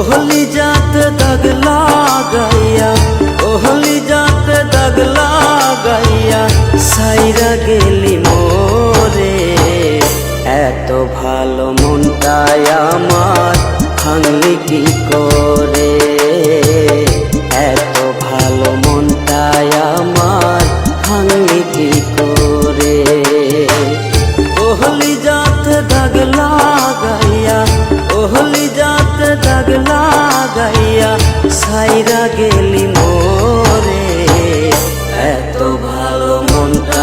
ওহলি জাত দাগ লাগাইয়া ওহলি জাত দাগ লাগাইয়া সাইরা গেলি মোরে এত ভালো মনটায় আমার ভাঙলি কি করে এত ভালো মনটায় আমার ভাঙলি কি করে ওহলি গাইয়া সাইরা গেলি মোরে। এত ভালো মনটা